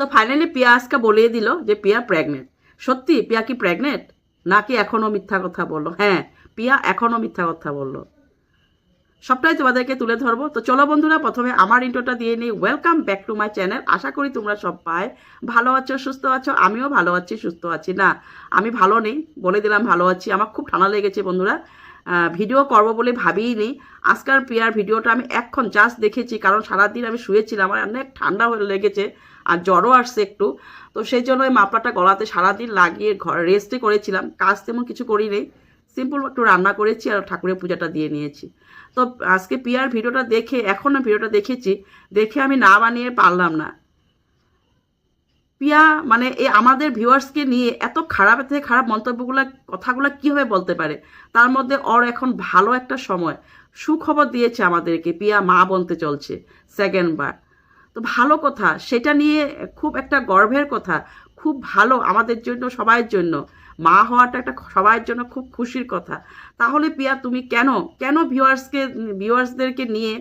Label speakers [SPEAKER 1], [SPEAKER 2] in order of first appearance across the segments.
[SPEAKER 1] তো ফাইনালি পিয়া আজকে বলিয়ে দিল যে পিয়া প্রেগনেন্ট সত্যি, পিয়া কি প্রেগনেন্ট নাকি এখনও মিথ্যা কথা বলল? হ্যাঁ পিয়া এখনও মিথ্যা কথা বলল। সবটাই তোমাদেরকে তুলে ধরবো। তো চলো বন্ধুরা, প্রথমে আমার ইন্টোটা দিয়ে নিই। Welcome back to my channel আশা করি তোমরা সবাই ভালো আছো, সুস্থ আছো। আমিও ভালো আছি, সুস্থ আছি। না, আমি ভালো নেই, বলে দিলাম ভালো আছি। আমার খুব ঠান্ডা লেগেছে বন্ধুরা। ভিডিও করব বলে ভাবিই নি আজকাল প্রিয়ার ভিডিওটা আমি এখন জাস্ট দেখেছি, কারণ সারাদিন আমি শুয়েছিলাম, আমার অনেক ঠান্ডা হয়ে লেগেছে আর জ্বরও আসছে একটু। তো সেই জন্য ওই মাপলাটা গলাতে সারাদিন লাগিয়ে ঘর রেস্টে করেছিলাম, কাজ তেমন কিছু করি নেই সিম্পল একটু রান্না করেছি আর ঠাকুরের পূজাটা দিয়ে নিয়েছি। তো আজকে পিয়ার ভিডিওটা দেখে, এখনও ভিডিওটা দেখেছি, দেখে আমি না বানিয়ে পারলাম না। পিয়া মানে এই আমাদের ভিউয়ার্সকে নিয়ে এত খারাপ থেকে খারাপ মন্তব্যগুলো, কথাগুলো কীভাবে বলতে পারে? তার মধ্যে ওর এখন ভালো একটা সময়। সুখবর দিয়েছে আমাদেরকে, পিয়া মা বলতে চলছে সেকেন্ড বার। তো ভালো কথা, সেটা নিয়ে খুব একটা গর্বের কথা, খুব ভালো আমাদের জন্য, সবাইয়ের জন্য। মা হওয়াটা একটা সবাইয়ের জন্য খুব খুশির কথা। তাহলে পিয়া, তুমি কেন কেন ভিউয়ার্সকে, ভিউয়ার্সদেরকে নিয়ে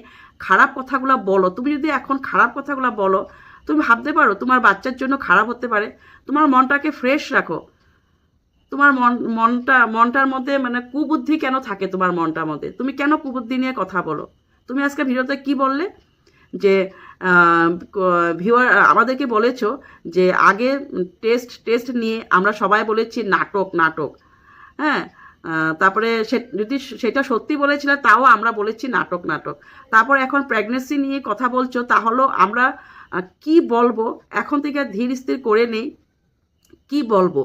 [SPEAKER 1] খারাপ কথাগুলো বলো? তুমি যদি এখন খারাপ কথাগুলো বলো তুমি ভাবতে পারো, তোমার বাচ্চার জন্য খারাপ হতে পারে। তোমার মনটাকে ফ্রেশ রাখো। তোমার মন, মনটা, মনটার মধ্যে মানে কুবুদ্ধি কেন থাকে তোমার মনটার মধ্যে? তুমি কেন কুবুদ্ধি নিয়ে কথা বলো? তুমি আজকে ভিডিওতে কি বললে? যে ভিউয়ার আমাদেরকে বলেছ যে, আগে টেস্ট টেস্ট নিয়ে আমরা সবাই বলেছি নাটক নাটক। হ্যাঁ? তারপরে সে যদি সেটা সত্যি বলেছিলে, তাও আমরা বলেছি নাটক নাটক। তারপর এখন প্রেগনেন্সি নিয়ে কথা বলছো, তাহলেও আমরা কি বলব? এখন থেকে ধীর স্থির করে নেই। কি বলব?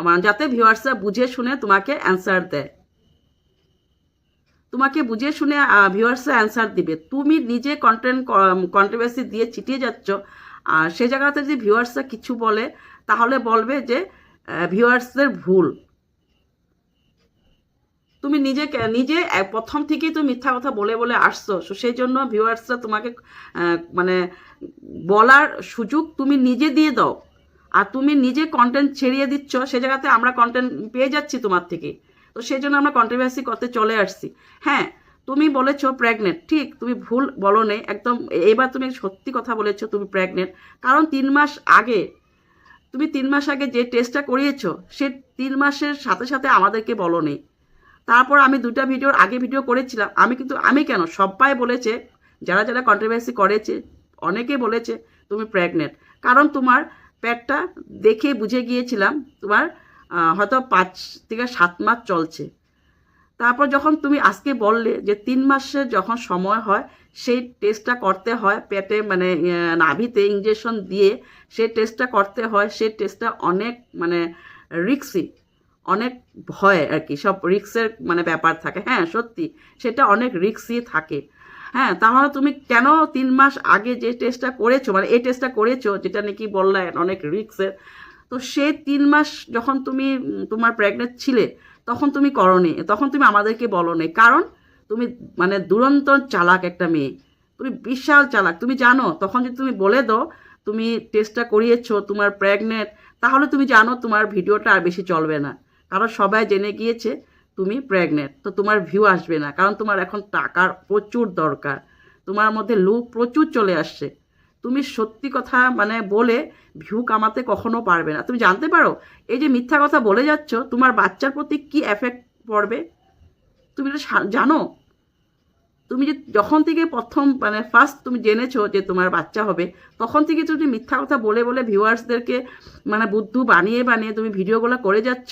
[SPEAKER 1] আমার যাতে ভিউয়ার্সরা বুঝে শুনে তোমাকে অ্যান্সার দেয়। তোমাকে বুঝে শুনে ভিউয়ার্সরা অ্যান্সার দিবে। তুমি নিজে কন্টেন্ট কন্ট্রোভার্সি দিয়ে চিটিয়ে যাচ্ছ, আর সে জায়গাতে যদি ভিউয়ার্সরা কিছু বলে, তাহলে বলবে যে ভিউয়ার্সদের ভুল। তুমি নিজেকে নিজে প্রথম থেকেই তুমি মিথ্যা কথা বলে বলে আসছো। So, সেই জন্য ভিউয়ার্সরা তোমাকে মানে বলার সুযোগ তুমি নিজে দিয়ে দাও। আর তুমি নিজে কন্টেন্ট ছেড়িয়ে দিচ্ছ সে জায়গাতে আমরা কন্টেন্ট পেয়ে যাচ্ছি তোমার থেকে। তো সেই জন্য আমরা কন্ট্রোভার্সি করতে চলে আসছি। হ্যাঁ তুমি বলেছ প্রেগনেন্ট ঠিক তুমি ভুল বলো নেই একদম এবার তুমি সত্যি কথা বলেছ তুমি প্রেগনেন্ট কারণ তিন মাস আগে তুমি তিন মাস আগে যে টেস্টটা করিয়েছো সে তিন মাসের সাথে সাথে আমাদেরকে বলো নেই তারপর আমি দুটা ভিডিওর আগে ভিডিও করেছিলাম। আমি কিন্তু, আমি কেন? সবাই বলেছে, যারা যারা কন্ট্রোভার্সি করেছে, অনেকে বলেছে তুমি প্রেগনেন্ট কারণ তোমার পেটটা দেখে বুঝে গিয়েছিলাম, তোমার হয়তো পাঁচ থেকে সাত মাস চলছে। তারপর যখন তুমি আজকে বললে যে তিন মাসের যখন সময় হয়, সেই টেস্টটা করতে হয়, পেটে মানে নাভিতে ইঞ্জেকশন দিয়ে সেই টেস্টটা করতে হয়, সেই টেস্টটা অনেক মানে রিক্সি অনেক ভয় আর কি সব রিক্সের মানে ব্যাপার থাকে। হ্যাঁ সত্যি, সেটা অনেক রিক্সই থাকে। হ্যাঁ তাহলে তুমি কেন তিন মাস আগে যে টেস্টটা করেছ মানে এই টেস্টটা করেছ, যেটা নাকি বললে অনেক রিক্সের, তো সে তিন মাস যখন তুমি তোমার প্রেগনেন্ট ছিলে, তখন তুমি করনি, তখন তুমি আমাদেরকে বলো নি কারণ তুমি মানে দুরন্ত চালাক একটা মেয়ে, তুমি বিশাল চালাক। তুমি জানো, তখন যদি তুমি বলে দাও, তুমি টেস্টটা করিয়েছো, তোমার প্রেগনেন্ট তাহলে তুমি জানো তোমার ভিডিওটা আর বেশি চলবে না। কারণ সবাই জেনে গিয়েছে তুমি প্রেগনেন্ট তো তোমার ভিউ আসবে না, কারণ তোমার এখন টাকার প্রচুর দরকার, তোমার মধ্যে লুক প্রচুর চলে আসছে। তুমি সত্যি কথা মানে বলে ভিউ কামাতে কখনো পারবে না। তুমি জানতে পারো, এই যে মিথ্যা কথা বলে যাচ্ছ, তোমার বাচ্চার প্রতি কি এফেক্ট পড়বে? তুমি এটা জানো? তুমি যে যখন থেকে প্রথম মানে ফার্স্ট তুমি জেনেছো যে তোমার বাচ্চা হবে, তখন থেকে তুমি মিথ্যা কথা বলে বলে ভিউয়ার্সদেরকে মানে বুদ্ধু বানিয়ে বানিয়ে তুমি ভিডিওগুলো করে যাচ্ছ,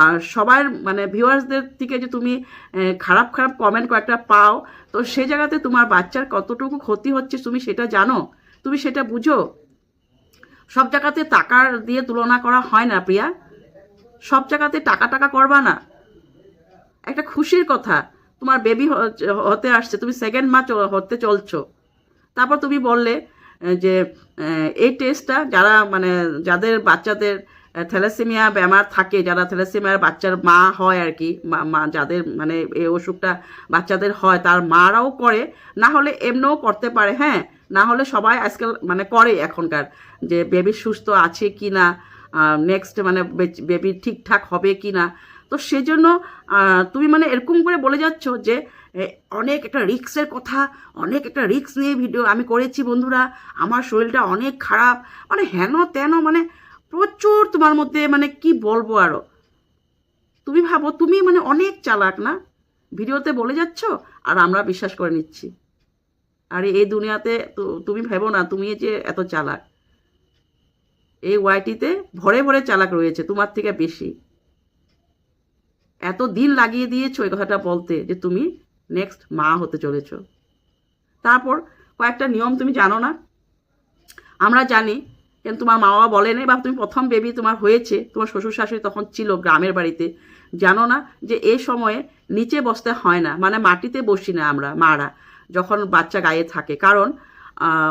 [SPEAKER 1] আর সবার মানে ভিউয়ার্সদের থেকে যে তুমি খারাপ খারাপ কমেন্ট কয়েকটা পাও, তো সে জায়গাতে তোমার বাচ্চার কতটুকু ক্ষতি হচ্ছে তুমি সেটা জানো? তুমি সেটা বুঝো? সব জায়গাতে টাকার দিয়ে তুলনা করা হয় না, প্রিয়া। সব জায়গাতে টাকা টাকা করবা না। একটা খুশির কথা। তোমার বেবি হতে আসছে, তুমি সেকেন্ড মা হতে চলছো। তারপর তুমি বললে যে এই টেস্টটা যারা মানে যাদের বাচ্চাদের থ্যালাসেমিয়া বেমার থাকে, যারা থ্যালাসেমিয়ার বাচ্চার মা হয় আর কি, মা যাদের মানে এই অসুখটা বাচ্চাদের হয়, তার মারাও করে, না হলে এমনিও করতে পারে হ্যাঁ। না হলে সবাই আজকাল মানে করে এখনকার, যে বেবি সুস্থ আছে কি না নেক্সট মানে বেবি ঠিকঠাক হবে কি না তো সেজন্য তুমি মানে এরকম করে বলে যাচ্ছ যে অনেক একটা রিক্সের কথা, অনেক একটা রিক্স নিয়ে ভিডিও আমি করেছি বন্ধুরা, আমার শরীরটা অনেক খারাপ মানে হেন তেন মানে প্রচুর তোমার মধ্যে মানে কি বলব আরও তুমি ভাবো, তুমি মানে অনেক চালাক না? ভিডিওতে বলে যাচ্ছ, আর আমরা বিশ্বাস করে নিচ্ছি। আর এই দুনিয়াতে তো তুমি ভেবো না, তুমি যে এত চালাক। এই ওয়াইটিতে ভরে ভরে চালাক রয়েছে, তোমার থেকে বেশি। এত দিন লাগিয়ে দিয়েছ এই কথাটা বলতে যে তুমি নেক্সট মা হতে চলেছ। তারপর কয়েকটা নিয়ম তুমি জানো না? আমরা জানি, কেন তোমার মা বাবা বলে বলেনি বা তুমি প্রথম বেবি তোমার হয়েছে, তোমার শ্বশুর শাশুড়ি তখন ছিল গ্রামের বাড়িতে। জানো না যে এই সময়ে নিচে বসতে হয় না মানে মাটিতে বসি না আমরা, মারা, যখন বাচ্চা গায়ে থাকে। কারণ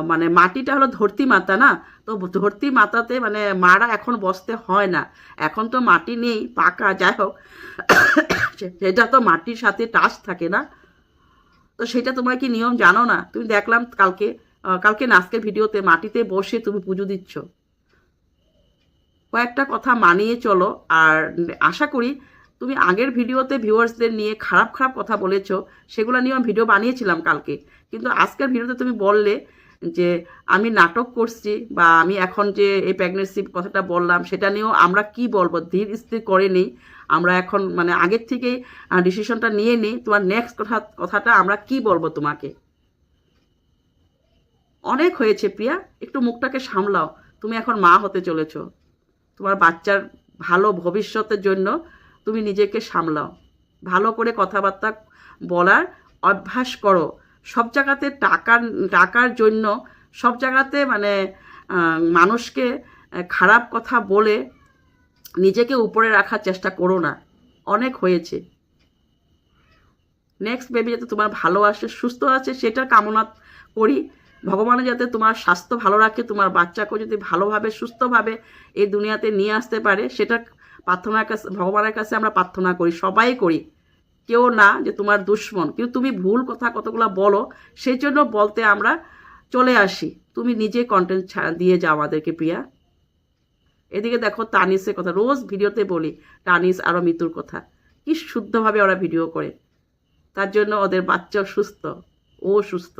[SPEAKER 1] মানে মাটিটা হলো ধরতি মাতা না? তো ধরতি মাতাতে মানে মারা এখন বসতে হয় না। এখন তো মাটি নেই, পাকা, যাই হোক। সেটা তো মাটির সাথে টাচ থাকে না। তো সেটা তোমরা কি নিয়ম জানো না? তুমি দেখলাম কালকে কালকে নাচকের ভিডিওতে মাটিতে বসে তুমি পুজো দিচ্ছ। কয়েকটা কথা মানিয়ে চলো, আর আশা করি তুমি আগের ভিডিওতে ভিউয়ার্সদের নিয়ে খারাপ খারাপ কথা বলেছ, সেগুলো নিয়ে আমি ভিডিও বানিয়েছিলাম কালকে। কিন্তু আজকের ভিডিওতে তুমি বললে যে, আমি নাটক করছি বা আমি এখন যে এই প্রেগনেন্সি কথাটা বললাম, সেটা নিয়েও আমরা কি বলব? ধীর স্থির করে নিই। আমরা এখন মানে আগের থেকেই ডিসিশনটা নিয়ে নিই। তোমার নেক্সট কথা, কথাটা আমরা কি বলব তোমাকে? অনেক হয়েছে প্রিয়া। একটু মুখটাকে সামলাও। তুমি এখন মা হতে চলেছ। তোমার বাচ্চার ভালো ভবিষ্যতের জন্য তুমি নিজেকে সামলাও। ভালো করে কথাবার্তা বলার অভ্যাস করো। সব জায়গাতে টাকার টাকার জন্য সব জায়গাতে মানে মানুষকে খারাপ কথা বলে নিজেকে উপরে রাখার চেষ্টা করো না। অনেক হয়েছে। নেক্সট বেবি যাতে তোমার ভালো আসে, সুস্থ আছে, সেটার কামনা করি। ভগবানের যাতে তোমার স্বাস্থ্য ভালো রাখে, তোমার বাচ্চাকে যদি ভালোভাবে, সুস্থভাবে এই দুনিয়াতে নিয়ে আসতে পারে সেটা প্রার্থনার কাছে, ভগবানের কাছে আমরা প্রার্থনা করি, সবাই করি। কেউ না যে তোমার দুশ্মন। কিন্তু তুমি ভুল কথা কতগুলো বলো সেই জন্য বলতে আমরা চলে আসি। তুমি নিজে কন্টেন্ট দিয়ে যাও আমাদেরকে প্রিয়া। এদিকে দেখো তানিসের কথা, রোজ ভিডিওতে বলি, তানিস আরও মৃত্যুর কথা। কি শুদ্ধভাবে ওরা ভিডিও করে। তার জন্য ওদের বাচ্চা সুস্থ, ও সুস্থ।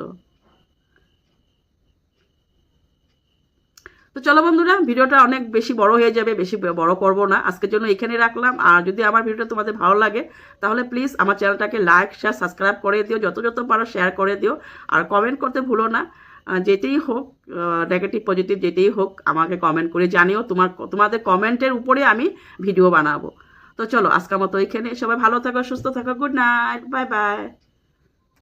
[SPEAKER 1] তো চলো বন্ধুরা, ভিডিওটা অনেক বেশি বড় হয়ে যাবে, বেশি বড় করব না। আজকের জন্য এখানে রাখলাম। আর যদি আমার ভিডিওটা তোমাদের ভালো লাগে, তাহলে প্লিজ আমার চ্যানেলটাকে লাইক শেয়ার সাবস্ক্রাইব করে দিও। যত যত পারো শেয়ার করে দিও। আর কমেন্ট করতে ভুলো না। যেটাই হোক নেগেটিভ পজিটিভ যেটাই হোক, আমাকে কমেন্ট করে জানিও। তোমার তোমাদের কমেন্টের উপরে আমি ভিডিও বানাবো। তো চলো, আজকের মতো এখানে। সবাই ভালো থাকো, সুস্থ থাকো। Good night bye bye